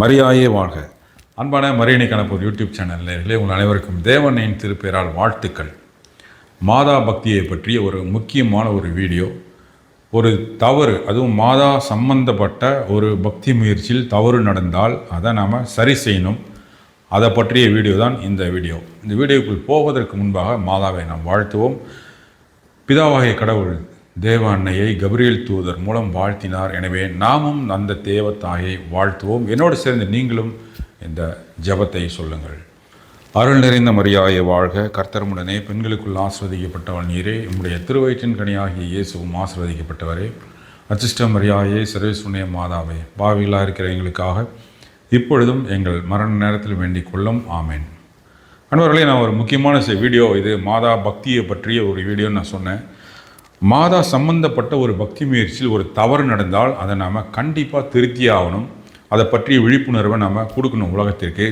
மரியாயே வாழ்க. அன்பான மரியணை கணப்பூர் யூடியூப் சேனல்லே உங்கள் அனைவருக்கும் தேவனின் திருப்பெயரால் வாழ்த்துக்கள். மாதா பக்தியை பற்றிய ஒரு முக்கியமான ஒரு வீடியோ. ஒரு தவறு அதுவும் மாதா சம்பந்தப்பட்ட ஒரு பக்தி முயற்சியில் தவறு நடந்தால் அதை நாம் சரி செய்யணும். அதை பற்றிய வீடியோ தான் இந்த வீடியோ. இந்த வீடியோக்குள் போவதற்கு முன்பாக மாதாவை நாம் வாழ்த்துவோம். பிதாவாகிய கடவுள் தேவ அன்னையை கபிரியல் தூதர் மூலம் வாழ்த்தினார். எனவே நாமும் அந்த தேவ தாயை வாழ்த்துவோம். என்னோடு சேர்ந்து நீங்களும் இந்த ஜெபத்தை சொல்லுங்கள். அருள் நிறைந்த மரியாயை வாழ்க. கர்த்தரமுடனே பெண்களுக்குள் ஆஸ்வதிக்கப்பட்டவள் நீரே. உம்முடைய திருவயிற்றின் கனியாகிய இயேசுவும் ஆஸ்வதிக்கப்பட்டவரே அச்சிஷ்ட மரியாயே சர்வேசுனைய மாதாவே பாவிகளாக இருக்கிற எங்களுக்காக இப்பொழுதும் எங்கள் மரண நேரத்தில் வேண்டிக் கொள்ளும். ஆமேன். அன்பர்களே நான் ஒரு முக்கியமான வீடியோ இது மாதா பக்தியை பற்றிய ஒரு வீடியோன்னு நான் சொன்னேன். மாதா சம்பந்தப்பட்ட ஒரு பக்தி முயற்சியில் ஒரு தவறு நடந்தால் அதை நாம் கண்டிப்பாக திருத்தி ஆகணும். அதை பற்றிய விழிப்புணர்வை நாம் கொடுக்கணும் உலகத்திற்கு.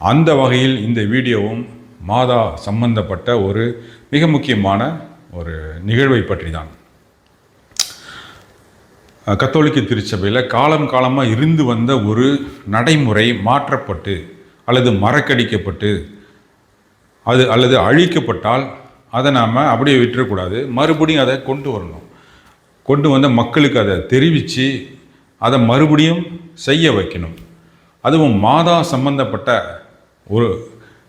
அந்த வகையில் இந்த வீடியோவும் மாதா சம்பந்தப்பட்ட ஒரு மிக முக்கியமான ஒரு நிகழ்வை பற்றி தான் கத்தோலிக்க திருச்சபையில் காலம் காலமாக இருந்து வந்த ஒரு நடைமுறை மாற்றப்பட்டு அல்லது மறக்கடிக்கப்பட்டு அது அல்லது அழிக்கப்பட்டால் அதை நாம் அப்படியே விட்டுறக்கூடாது. மறுபடியும் அதை கொண்டு வரணும். கொண்டு வந்து மக்களுக்கு அதை தெரிவித்து அதை மறுபடியும் செய்ய வைக்கணும். அதுவும் மாதா சம்பந்தப்பட்ட ஒரு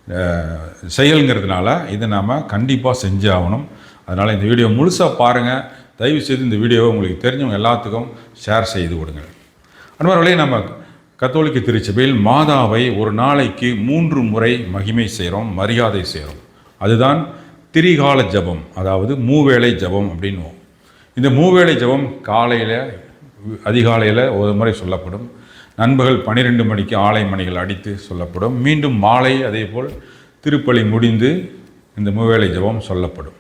செயலுங்கிறதுனால செயல்ங்கிறதுனால இதை நாம் கண்டிப்பாக செஞ்சு ஆகணும் அதனால் இந்த வீடியோ முழுசாக பாருங்கள் தயவு செய்து இந்த வீடியோவை உங்களுக்கு தெரிஞ்சவங்க எல்லாத்துக்கும் ஷேர் செய்து கொடுங்க அன்பர்களே நம்ம கத்தோலிக்க திருச்சபையில் மாதாவை ஒரு நாளைக்கு மூன்று முறை மகிமை செய்கிறோம் மரியாதை செய்கிறோம். அதுதான் திரிகால ஜெபம் அதாவது மூவேளை ஜெபம் அப்படின்னுவோம் இந்த மூவேளை ஜெபம் காலையில் அதிகாலையில் ஒரு முறை சொல்லப்படும். நண்பகல் பன்னிரெண்டு மணிக்கு ஆலை மணிகள் அடித்து சொல்லப்படும். மீண்டும் மாலை அதேபோல் திருப்பலி முடிந்து இந்த மூவேளை ஜெபம் சொல்லப்படும்.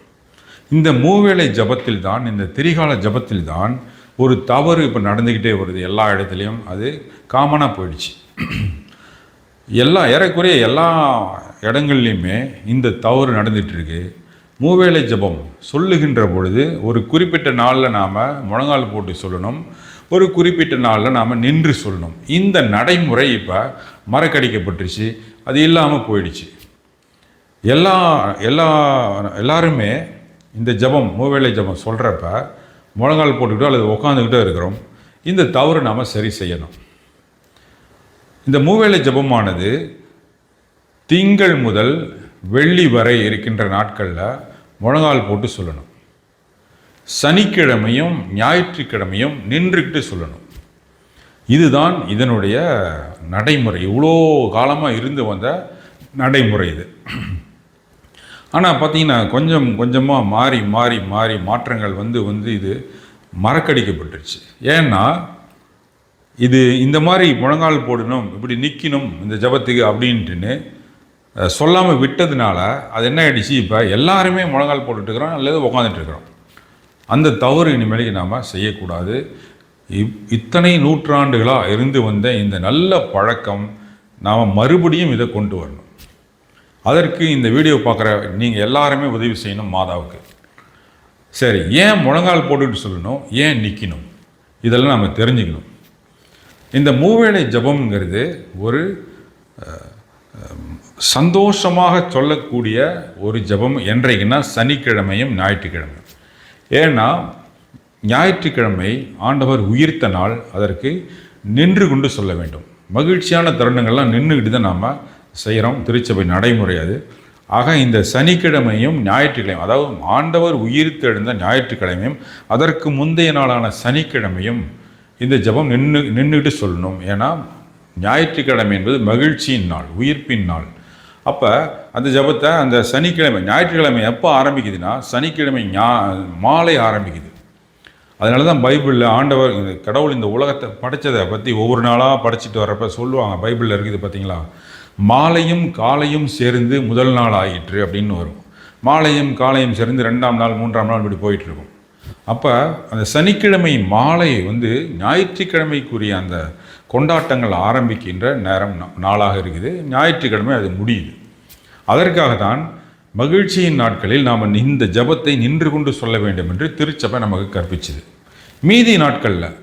இந்த மூவேளை ஜபத்தில் தான் இந்த திரிகால ஜபத்தில் தான் ஒரு தவறு இப்போ நடந்துக்கிட்டே வருது எல்லா இடத்துலையும். அது காமனாக போயிடுச்சு. எல்லா ஏறக்குறைய எல்லா இடங்கள்லையுமே இந்த தவறு நடந்துகிட்ருக்கு மூவேளை ஜெபம் சொல்லுகின்ற பொழுது ஒரு குறிப்பிட்ட நாளில் நாம் முழங்கால் போட்டு சொல்லணும். ஒரு குறிப்பிட்ட நாளில் நாம் நின்று சொல்லணும். இந்த நடைமுறை இப்போ மறக்கடிக்கப்பட்டுருச்சு. அது இல்லாமல் போயிடுச்சு. எல்லா எல்லா எல்லாருமே இந்த ஜெபம் மூவேளை ஜெபம் சொல்கிறப்ப முழங்கால் போட்டுக்கிட்டோ அல்லது உட்காந்துக்கிட்டோ இருக்கிறோம். இந்த தவறு நாம் சரி செய்யணும். இந்த மூவேளை ஜெபமானது திங்கள் முதல் வெள்ளி வரை இருக்கின்ற நாட்களில் முழங்கால் போட்டு சொல்லணும். சனிக்கிழமையும் ஞாயிற்றுக்கிழமையும் நின்றுக்கிட்டு சொல்லணும். இதுதான் இதனுடைய நடைமுறை. இவ்வளோ காலமாக இருந்து வந்த நடைமுறை இது. ஆனால் பார்த்திங்கன்னா கொஞ்சம் கொஞ்சமாக மாறி மாறி மாறி மாற்றங்கள் வந்து வந்து இது மறக்கடிக்கப்பட்டுருச்சு. ஏன்னா இது இந்த மாதிரி முழங்கால் போடணும் இப்படி நிற்கணும் இந்த ஜபத்துக்கு அப்படின்ட்டுன்னு சொல்லாமல் விட்டதுனால அது என்ன ஆகிடுச்சு இப்போ எல்லாருமே முழங்கால் போட்டுட்ருக்குறோம் அல்லது உக்காந்துட்டுருக்குறோம். அந்த தவறு இனிமேலுக்கு நாம் செய்யக்கூடாது. இப் இத்தனை நூற்றாண்டுகளாக இருந்து வந்த இந்த நல்ல பழக்கம் நாம் மறுபடியும் இதை கொண்டு வரணும். அதற்கு இந்த வீடியோ பார்க்குற நீங்கள் எல்லாருமே உதவி செய்யணும் மாதாவுக்கு. சரி ஏன் முழங்கால் போட்டுட்டு சொல்லணும் ஏன் நிற்கணும் இதெல்லாம் நம்ம தெரிஞ்சுக்கணும். இந்த மூவேளை ஜபம்ங்கிறது ஒரு சந்தோஷமாக சொல்லக்கூடிய ஒரு ஜபம் என்றைக்குன்னா சனிக்கிழமையும் ஞாயிற்றுக்கிழமையும் ஏன்னா ஞாயிற்றுக்கிழமை ஆண்டவர் உயிர்த்த நாள் அதற்கு நின்று கொண்டு சொல்ல வேண்டும். மகிழ்ச்சியான தருணங்கள்லாம் நின்றுக்கிட்டு தான் நாம் செய்கிறோம் திருச்சபை நடைமுறை அது. ஆக இந்த சனிக்கிழமையும் ஞாயிற்றுக்கிழமை அதாவது ஆண்டவர் உயிர்த்தெழுந்த ஞாயிற்றுக்கிழமையும் அதற்கு முந்தைய நாளான சனிக்கிழமையும் இந்த ஜெபம் நின்று நின்றுட்டு சொல்லணும். ஏன்னா ஞாயிற்றுக்கிழமை என்பது மகிழ்ச்சியின் நாள் உயிர்ப்பின் நாள். அப்போ அந்த ஜெபத்தை அந்த சனிக்கிழமை ஞாயிற்றுக்கிழமை எப்போ ஆரம்பிக்குதுன்னா சனிக்கிழமை ஞா மாலை ஆரம்பிக்குது. அதனால தான் பைபிளில் ஆண்டவர் கடவுள் இந்த உலகத்தை படைச்சதை பற்றி ஒவ்வொரு நாளாக படிச்சுட்டு வர்றப்ப சொல்லுவாங்க. பைபிளில் இருக்குது பார்த்தீங்களா மாலையும் காலையும் சேர்ந்து முதல் நாள் ஆயிற்று அப்படின்னு வரும். மாலையும் காலையும் சேர்ந்து ரெண்டாம் நாள் மூன்றாம் நாள் இப்படி போயிட்டுருக்கும் அப்போ அந்த சனிக்கிழமை மாலை வந்து ஞாயிற்றுக்கிழமைக்குரிய அந்த கொண்டாட்டங்கள் ஆரம்பிக்கின்ற நேரம் நாளாக இருக்குது. ஞாயிற்றுக்கிழமை அது முடியுது. அதற்காகத்தான் மகிழ்ச்சியின் நாட்களில் நாம் இந்த ஜெபத்தை நின்று கொண்டு சொல்ல வேண்டும் என்று திருச்சபை நமக்கு கற்பிச்சுது. மீதி நாட்களில்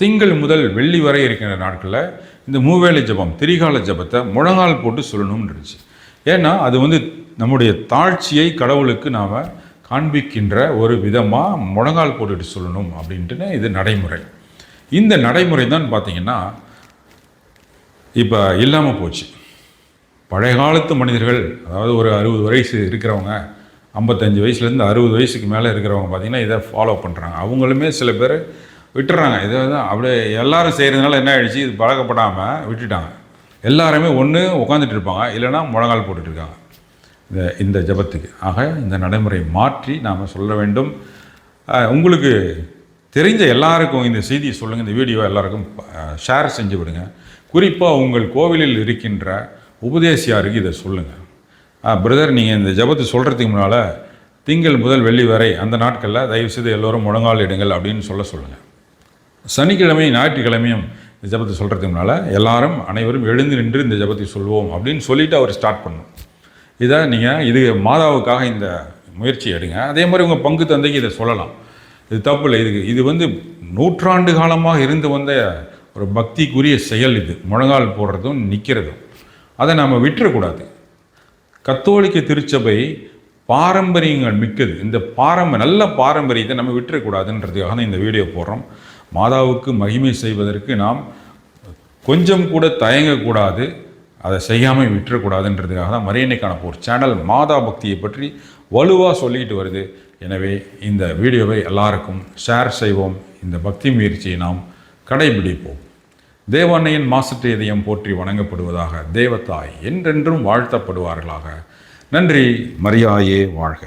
திங்கள் முதல் வெள்ளி வரை இருக்கின்ற நாட்களில் இந்த மூவேளை ஜெபம் திரிகால ஜெபத்தை முழங்கால் போட்டு சொல்லணும்னு இருந்துச்சு. ஏன்னா அது வந்து நம்முடைய தாழ்ச்சியை கடவுளுக்கு நாம் காண்பிக்கின்ற ஒரு விதமாக முழங்கால் போட்டுட்டு சொல்லணும் அப்படின்ட்டுன்னு இது நடைமுறை. இந்த நடைமுறை தான் பார்த்தீங்கன்னா இப்போ இல்லாமல் போச்சு. பழைய காலத்து மனிதர்கள் அதாவது ஒரு அறுபது வயசு இருக்கிறவங்க ஐம்பத்தஞ்சு வயசுலேருந்து அறுபது வயசுக்கு மேலே இருக்கிறவங்க பார்த்திங்கன்னா இதை ஃபாலோ பண்ணுறாங்க அவங்களுமே சில பேர் விட்டுறாங்க. இதை வந்து அப்படியே எல்லாரும் செய்கிறதுனால என்ன ஆயிடுச்சு? இது பழக்கப்படாமல் விட்டுட்டாங்க. எல்லாருமே ஒன்று உட்காந்துட்டு இருப்பாங்க. இல்லைன்னா முழங்கால் போட்டுட்டு இருக்காங்க. இந்த இந்த ஜெபத்துக்கு. ஆக இந்த நடைமுறை மாற்றி நாம் சொல்ல வேண்டும். உங்களுக்கு தெரிஞ்ச எல்லாருக்கும் இந்த செய்தியை சொல்லுங்கள் இந்த வீடியோ எல்லாருக்கும் ஷேர் செஞ்சு விடுங்க. குறிப்பாக உங்கள் கோவிலில் இருக்கின்ற உபதேசியாருக்கு இதை சொல்லுங்கள் பிரதர் நீங்கள் இந்த ஜெபத்தை சொல்கிறதுக்கு முன்னால் திங்கள் முதல் வெள்ளி வரை அந்த நாட்களில் தயவுசெய்து எல்லோரும் முழங்கால் இடுங்கள் அப்படின்னு சொல்ல சொல்லுங்கள் சனிக்கிழமையும் ஞாயிற்றுக்கிழமையும் இந்த ஜபத்தை சொல்கிறதுக்கு முன்னால் எல்லாரும் அனைவரும் எழுந்து நின்று இந்த ஜபத்தை சொல்வோம் அப்படின்னு சொல்லிட்டு அவர் ஸ்டார்ட் பண்ணும் இதை நீங்கள் இது மாதாவுக்காக இந்த முயற்சி எடுங்க. அதே மாதிரி உங்கள் பங்கு தந்தைக்கு இதை சொல்லலாம். இது தப்பு இல்லை இது இது வந்து நூற்றாண்டு காலமாக இருந்து வந்த ஒரு பக்திக்குரிய செயல் இது. முழங்கால் போடுறதும் நிற்கிறதும் அதை நாம் விட்டுறக்கூடாது. கத்தோலிக்க திருச்சபை பாரம்பரியங்கள் மிக்கது. இந்த பாரம்ப நல்ல பாரம்பரியத்தை நம்ம விட்டுறக்கூடாதுன்றதுக்காக தான் இந்த வீடியோ போடுறோம். மாதாவுக்கு மகிமை செய்வதற்கு நாம் கொஞ்சம் கூட தயங்கக்கூடாது. அதை செய்யாமல் விட்டுறக்கூடாதுன்றதுக்காக தான் மரியன்னைக்கான ஒரு சேனல் மாதா பக்தியை பற்றி வலுவாக சொல்லிக்கிட்டு வருது. எனவே இந்த வீடியோவை எல்லாருக்கும் ஷேர் செய்வோம். இந்த பக்தி முயற்சியை நாம் கடைபிடிப்போம். தேவன்னையின் மாசற்ற இதயம் போற்றி வணங்கப்படுவதாக தேவத்தாய் என்றென்றும் வாழ்த்தப்படுவார்களாக. நன்றி மரியாயே வாழ்க.